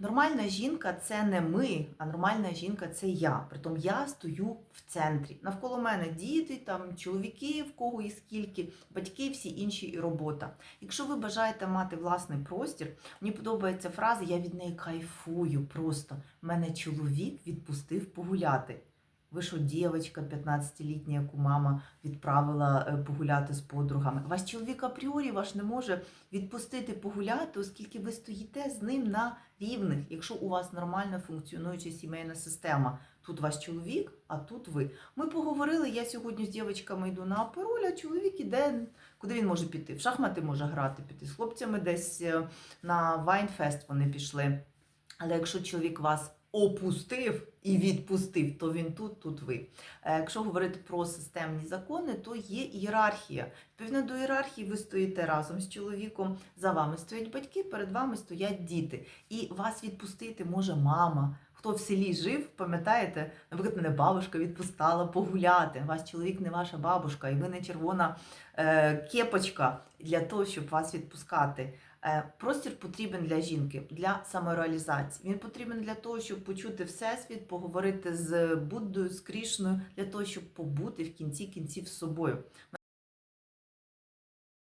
Нормальна жінка це не ми, а нормальна жінка це я. Притом я стою в центрі. Навколо мене діти, там чоловіки, в кого і скільки, батьки, всі інші і робота. Якщо ви бажаєте мати власний простір, мені подобається фраза Я від неї кайфую просто. Мене чоловік відпустив погуляти. Ви що, дівчинка 15-літня, яку мама відправила е, погуляти з подругами. Ваш чоловік апріорі ваш не може відпустити погуляти, оскільки ви стоїте з ним на рівних, якщо у вас нормально функціонуюча сімейна система. Тут ваш чоловік, а тут ви. Ми поговорили. Я сьогодні з дівчатками йду на апероль, а чоловік іде. Куди він може піти? В шахмати може грати піти. З хлопцями десь е, на Вайнфест вони пішли. Але якщо чоловік вас опустив і відпустив, то він тут, тут ви. Е, Якщо говорити про системні закони, то є ієрархія. Відповідно до ієрархії ви стоїте разом з чоловіком, за вами стоять батьки, перед вами стоять діти. І вас відпустити може мама. Хто в селі жив, пам'ятаєте, наприклад, мене бабушка відпускала погуляти. Ваш чоловік не ваша бабушка, і ви не червона е, кепочка для того, щоб вас відпускати. Е, Простір потрібен для жінки, для самореалізації. Він потрібен для того, щоб почути всесвіт, поговорити з Буддою, з Крішною, для того, щоб побути в кінці кінців з собою.